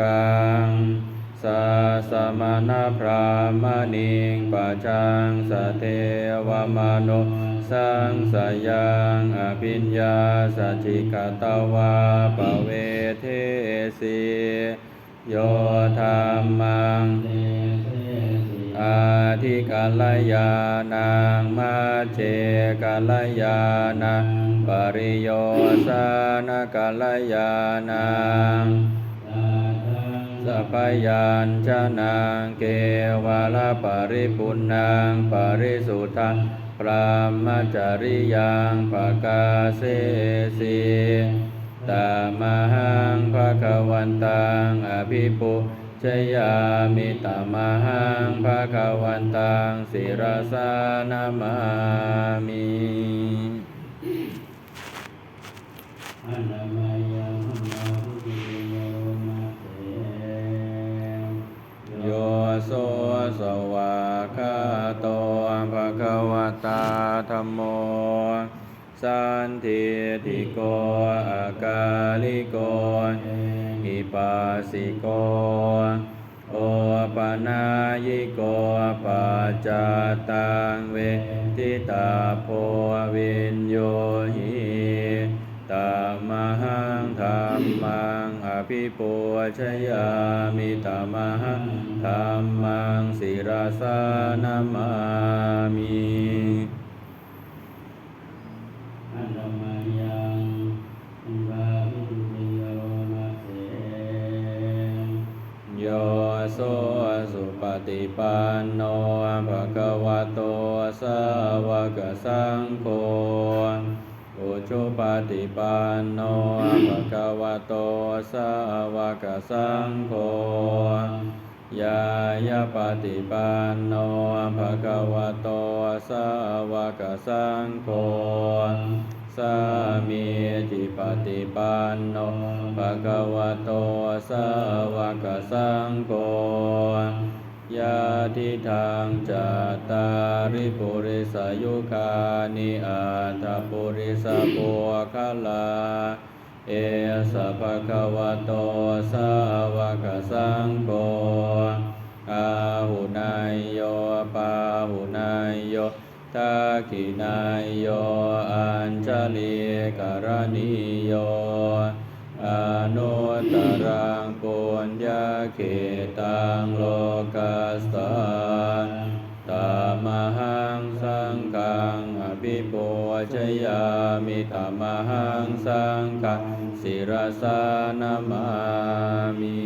กังสาสมณพรามณิงปัจจังสเทวมโนสังสยังอภิญญาสัจจิกตวาปเวเทสีโยธรรมังอาทิกัลยานังมาเจกัลยานังปริโยสานกัลยานัง พยัญชนะเกวาลปริปุณังปริสุทธังพระมจริยังปกาเสสีตามหังภะคะวันตังอภิปุชยามิตามหังภะคะวันตังศิรสานามามิ โสสวาคาโตภะคะวะตาธัมโมสันทิติโกอากาลิโกอิปัสสิโก โอปนายิโกปัจจตังเวทิตาโพวินโยหิตามหังธรรมัง ภิปุชยามิตามหังธรรมังศิราสานามามิอันนามายังมาพุทธิโยมาเตโยโสสุปฏิปันโนภะคะวะโตสาวกสังโฆ จุปฏิปันโนภะคะวะโตสาวกสังโฆยายาปฏิปันโนภะคะวะโตสาวกสังโฆสามีจิปฏิปันโนภะคะวะโตสาวกสังโฆ ยาทิทางจตาริปุริสายุคานิอัตถปุริสปุคลา เอสะภะคะวะโตสาวกสังโฆอาหุนายโยปาหุนายโยทักขินายโยอัญชลีกรณีโยอนุตตรังปุญญาเขตังโล กัสสาตามหังสังฆังอภิปุชยามิตามหังสังฆังสิรสานามามิ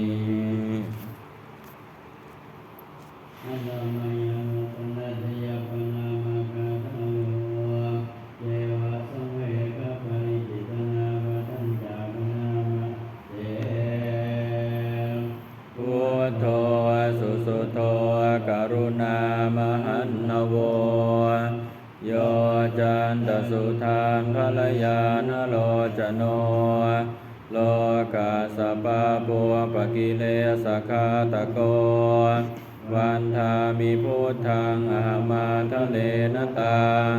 ตสุทานภรยานโลจโน โลกาสปะปัวปะกิเลสคาตะโก วันทามิพุทธังอามาทะเลนตัง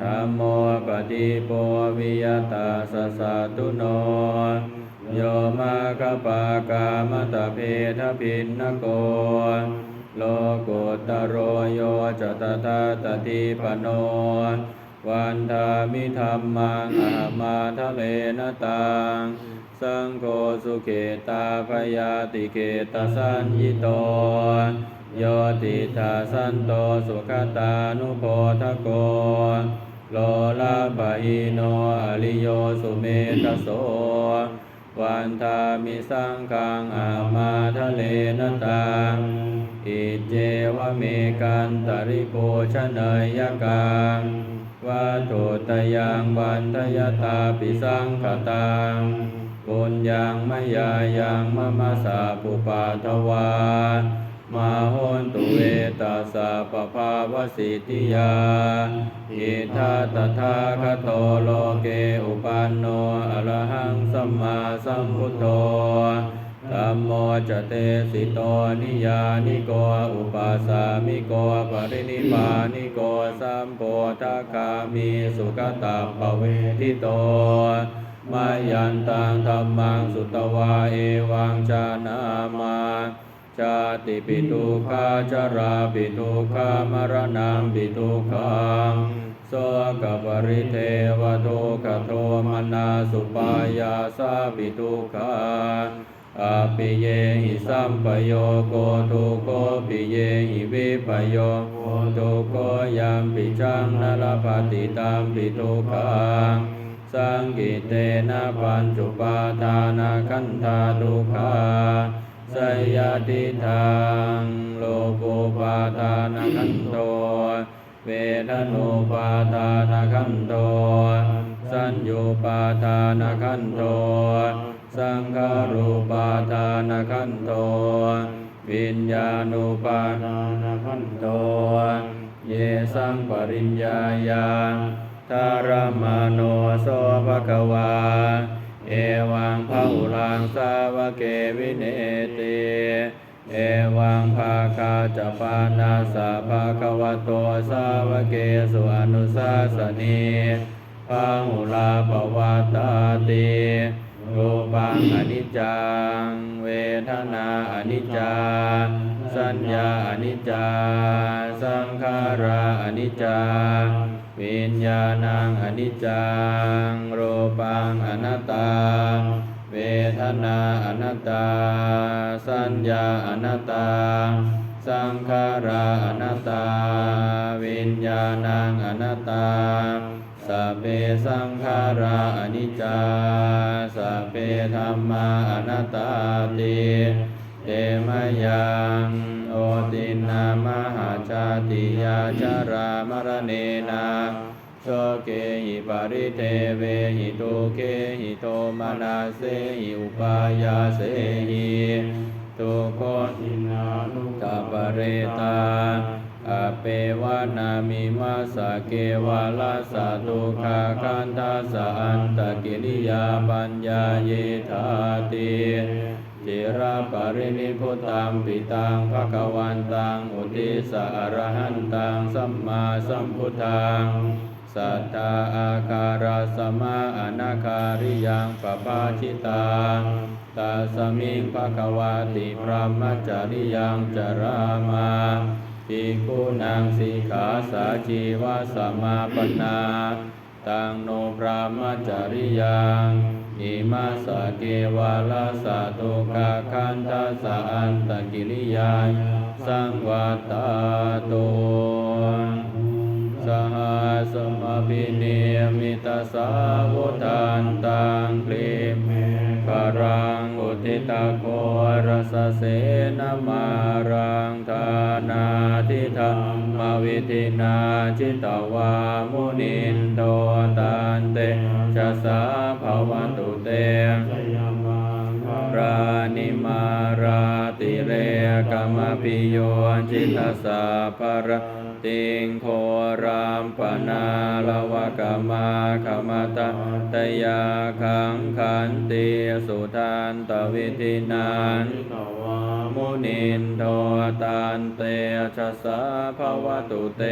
ธัมโมปฏิปวิยตาสสะตุโน โยมาคปากามตะเพทพินนโกโลกุตโรโยจตตาตติปโน วันทามิธรรมังอามาทะเลนตังสังโฆสุเขตาพยาติเขตสัญญิโตโยติทาสันโตสุขตานุโพทโกโลลาภอิโนอริโยสุเมทโสวันทามิสังฆังอามาทะเลนตังอิเจวะเมกันตริโภชเนยยกัง วัตถุตยังวันทยตาปิสังขตังปุญญังมยายังมะมะสาปุปาทวา มาโหนตุเวตัสสะปภาวสิทธิยาอิทัตถาคโตโลเกอุปันโนอรหังสัมมาสัมพุทโธ ธัมโมจเตสิโตนิยานิโกอุปัสสามิโกปรินิพานิโกสัมโพธคามีสุขตาภเวทิโตมายันตังธรรมังสุตวาเอวังชานามาชาติปิทุกขาจาราปิทุกขามรณะปิทุกขังโสกปริเทวโทกโทมนาสุปายาสาปิทุกขา อาปิเยหิสัมปโยโกทุโกปิเยหิวิปโยโกทุโกยามปิจังนรปฏิตามปิทุขังสังกิเตนะปัญจุปาทานาคันธาทุกขาสยติทางโลกุปาทานาคันโตเวทนุปาทานาคันโตสัญญูปาทานาคันโต สังขารูปาทานาคันโต วิญญาณุปาทานาคันโต เยสังปริญญาญาทารมาโนโสภะคะวา เอวังพะหุลังสาวะเกวิเนติเอวังภาคาจะปานาสาภาควโตสาวะเกสุอนุสาสนีพาหุลาปวัตตาติ รูปังอนิจจัง เวทนาอนิจจาสัญญาอนิจจาสังขาราอนิจจาวิญญาณังอนิจจังรูปังอนัตตา เวทนาอนัตตา สัญญาอนัตตา สังขาราอนัตตา วิญญาณังอนัตตา สัพเพสังขาราอนิจจาสัพเพธัมมาอนัตตาติเตมยังโอตินามหาชาติยาจารามรเนนาโสเกหิปาริเทเวหิตุเกหิโตมานาเสหิอุปายาเสหิตุโคทินานุกาปเรตา อเปวานามิมาสะเกวาลาสตุขาคันทัสสะอันตกิริยาปัญญาเยธาติจิราปรินิพุตังปิตังภควันตังอุติสะอรหันตังสัมมาสัมพุทธังสัทธาอาคาราสมาอนาคาริยังปปาชิตังตัสมิงภควาติพระมจาริยังจรามา ภิกขุนางสีขาสาชีวาสมาปนาตังโนพระมจริยังอิมาสะเกวาลาสะตุกาคันทัสสะอันตกิริยาสังวัตตาโตสหสมปิเนมิตาสาวุทันตังคลิมคารังอุทิตาโครสเสนมา วิธินาจิตวามุนินโตตันเตชะสาภวันตุเตรานิมาราติเรกมปิโยจิตตสาภระ ติงโครามปนาลวกมาขมตะตยาขังขันติสุทานตวิธินานมุนินโทตันเตชะสาภวตุเต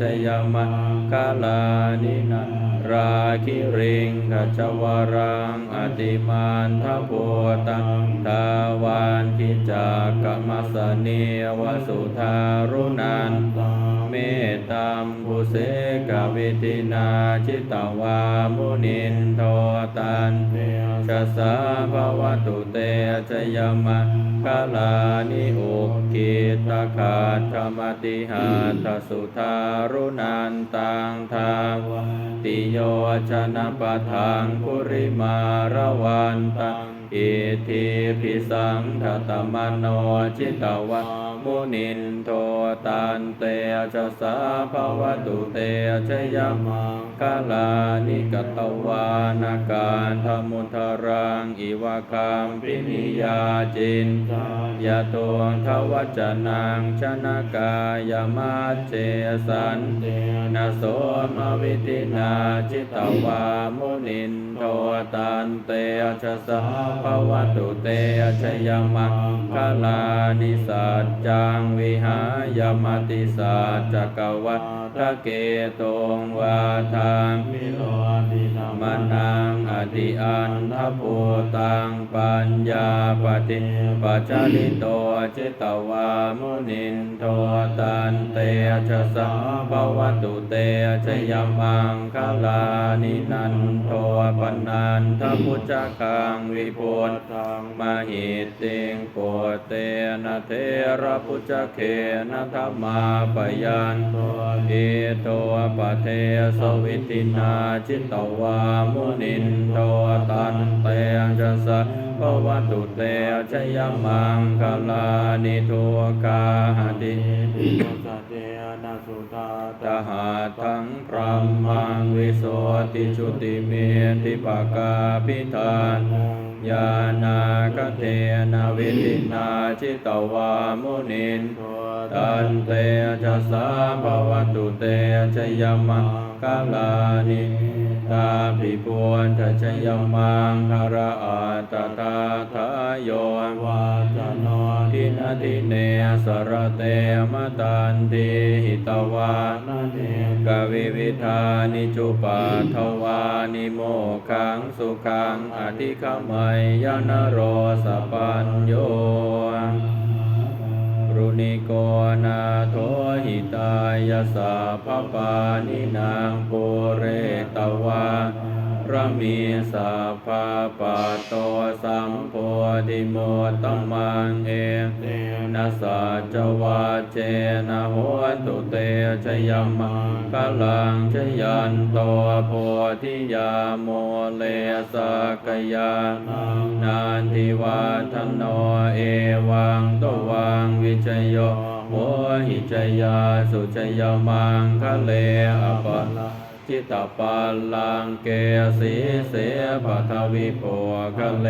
ชยมังคาลานินาราคิริงขจวรังอติมานทพุตังทาวานคิจากกมัสเนวสุธารุนันเมตตัมบุเสกวิตินาจิตวามุนินโทตันชะสาภวตุเตชยมังคาลานิอกิตาคาธรรมติหาทสุธารุนันตังทาวติโยชนะปะทังคุริมาระวันตัง อิทิพิสังทตมโนจิตวะมุนินโทตันเตชะสาภวตุเตชยมังคาลานิกตวานาการธมุทรังอิวะคัมปินิยาจินยะตวงทวัจนังชนะกายมาเจสันนาโสมวิตินาจิตวามุนินโทตันเตชะสาภภวตุเตชยมังคลานิสัจจังวิหายมติสัจจกวัตเกตงวาทางมิโลติธรรมนังอติอันทภูตังปัญญาปฏิปัจจลิโตจิตวามุนินโทตันเตชะสัมภวตุเตชยมังคลานินันโทปนันทพุจคังวิปุตตังมหิตติงโปเตนะเทระพุจเคนะธรรมาปยันโตเอโตปะเทสวิตินาจิตตวามุนินโทตันเตจะสะภวตุเตชยมังคลานิทุกาหติ สุตาตหาทังพรหมังวิโสติชุติเมติปกาพิธานยานากเทนะวิตินาจิตตวามุนินตันเตจะสาภวตุเตชยมัง คลานิตาปิปวนทัชยมังคาราอาตตาทายโยวาจโนทินาทิเนสรเตมตันติหิตวานเนกวิวิธานิจุปาทวานิโมขังสุขังอธิขมัยยนโรสปัญโย นิโกนาโทหิตายาสาพปานินางปุเรตวา พระมีสาภาปะโตสัมโพธิโมตตมังเอเตนัสสะจวาเจนะโหตุเตชยมังคลังชยันโตโพธิยาโมเลสกยานังนันทิวาทนโนเอวังตวังวิจโยโมหิจยาสุจยมังคะเลอปะ จิตตปัลลังเกสีเสปัทวิโปคะเล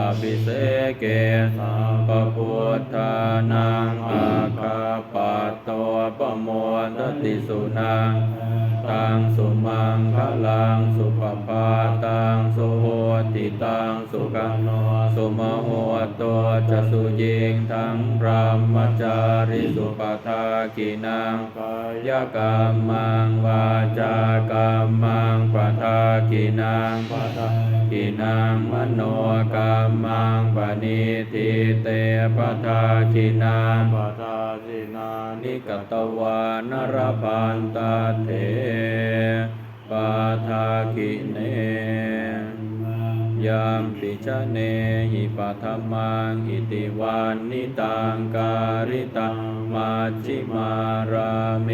อภิเสเกสัพพุทธานังอาคาปัตโตปโมทติสุนังตังสุมังคลังสุปปาตังสุโหติตังสุขันโนสุมโหตัวจะสุยิงทั้งพระมจาริสุปทากินังกายยกรรมังวาจากรมังปทากินังปทากินังมโนกรรมังปณิทิเตปทากินังปทากินานิกตวานรพันตาเถปทากิเน ยามปิชเนหิปัทมังอิติวันนิตังการิตังมัจจิมาราเม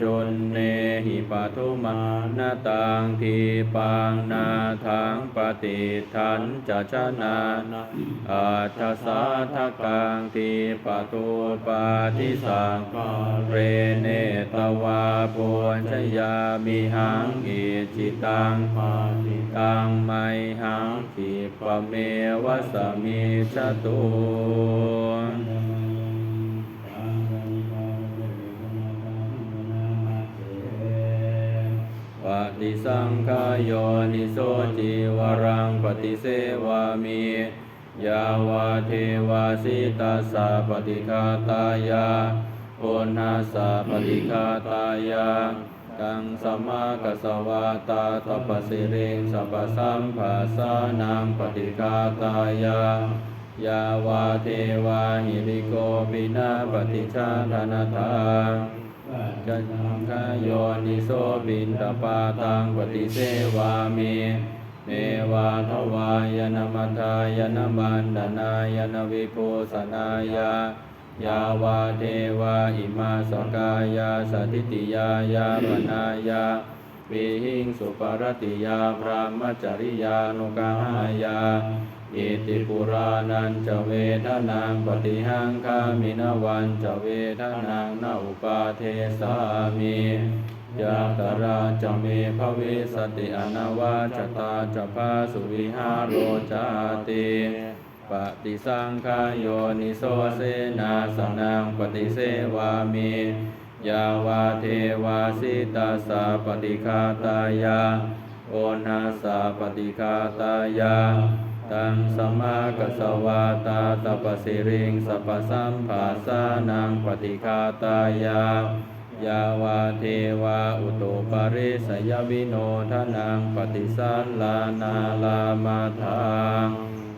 จุนเนหิปัทุมานาตังทีปังนาทังปฏิทันจะชนะอัตถสาทกังทีปตุปาทิสังกาเรเนตวาปุญชยามิหังอิจิตังปาติตังไมหังทิปะเมวะสมิชตุปฏิสังขายโยนิโสจิวรังปฏิเสวามิยาวาเทวาสิตาสาปฏิคาตายาโอนาสาปฏิคาตายา ตังสมากัสวาตาตปสิริงสัพสัมภาสานังปฏิคาตายายาวาเทวาหิริโกปินาปฏิชาธนาทาจันทาโยนิโสบินตปาตังปฏิเสวามิเมวาทวายนามัทายนามันดานายนาวิภูสนายา ยาวาเทวาอิมาสกายาสถิติยายาปนายาวิหิงสุปรติยาพระมจริยานุกหายาอิติปุรานันจเวทนางปฏิหังคามินวันจเวทนางนาอุปาเทสามิยาตราจเมภเวสติอนาวาจตาจพาสุวิหารโรจาติ ปฏิสังขายโยนิโสเสนาสนังปฏิเสวามิยาวาเทวาสิตาสาปฏิคาตายาโอนาสาปฏิคาตายาตังสมมากัสวาตาตปสิริงสัพสัมภาสานังปฏิคาตายายาวาเทวาอุตุปาริสยวิโนทนังปฏิสันลานาลามาทัง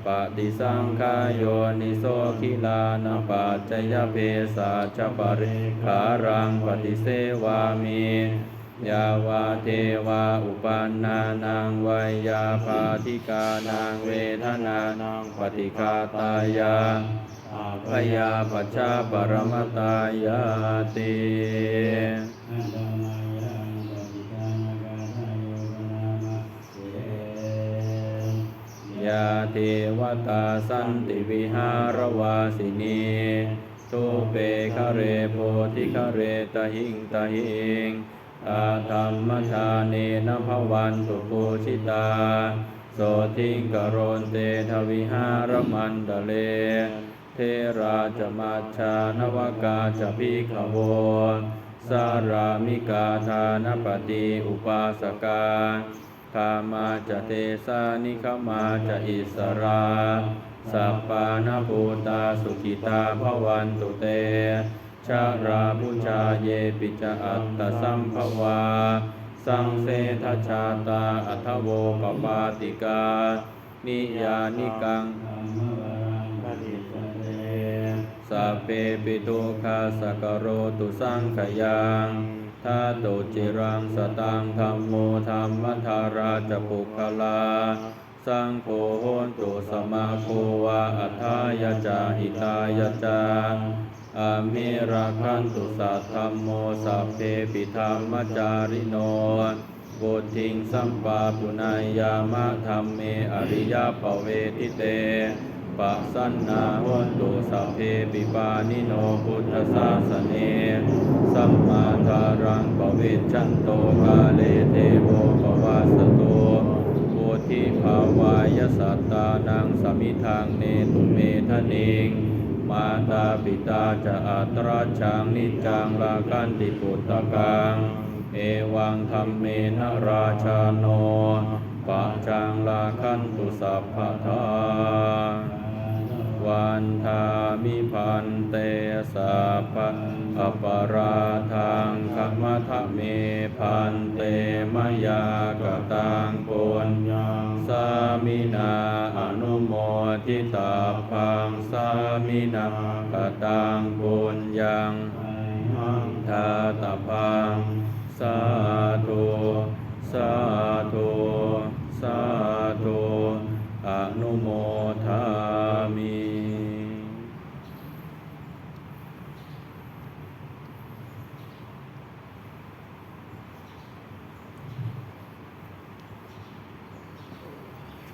ปฏิสังขายโยนิโสคิลานาปัจจยเพสาชปริขารังปฏิเสวามิยาวาเทวาอุปันนานังวายาภาธิกานังเวทนานังปฏิคาตายาพยาปัจจาปรมตายาติ ยาเทวตาสันติวิหารวาสินีทุเปคะเรโพธิคะเรตหิงตหิงอาธรรมชาเนนภวันตุปูชิตา โสทิงกโรนเตทวิหารมันตะเล เทราจมัชานวกาจพิขโวสารามิกาทานปฏิอุปาสกา คามาจะเทสานิคมาจะอิสราสัปปานาภูตาสุขิตาภวันตุเต ชาราบุชาเยปิจอัตตสัมภวา สังเสทชาตาอัทโวปปาติกา นิยานิกังสัปฏิสันเตสัพเพปิโตคาสกโรตุสังขยัง ทาตุจิรังสตังธรรมโมธรรมทาราจปุคลาสังโฆโหตุสมาโควาอัฏฐายจาหิตายจาอามิราคันตุสัทธัมโมสัพเพปิธรรมจาริโนบุทิงสัมปาปุนายามะธรรมเมอริยปเวทิเต ปัสสันนาหนตุสัพเพปิปานิโนพุทธศาสเนสัมมาทารังปวิชชันโตกาเลเทโวปวัสสโตโพธิภาวายสัตตานังสมิทางเนตุเมทะนิงมาตาปิตาจะอัตราชังนิจังลาคันติปุตตะกัง เอวังธรรมเมนะราชาโนปะจังลาคันตุสัพพทา วันทามิพันเตสัพพะอปราทังขมะทะเมพันเตมยากตังปุญญังสามินาอนุโมทิตาพังสามินากตังปุญญังหังทาตาพังสาธุสาธุสาธุ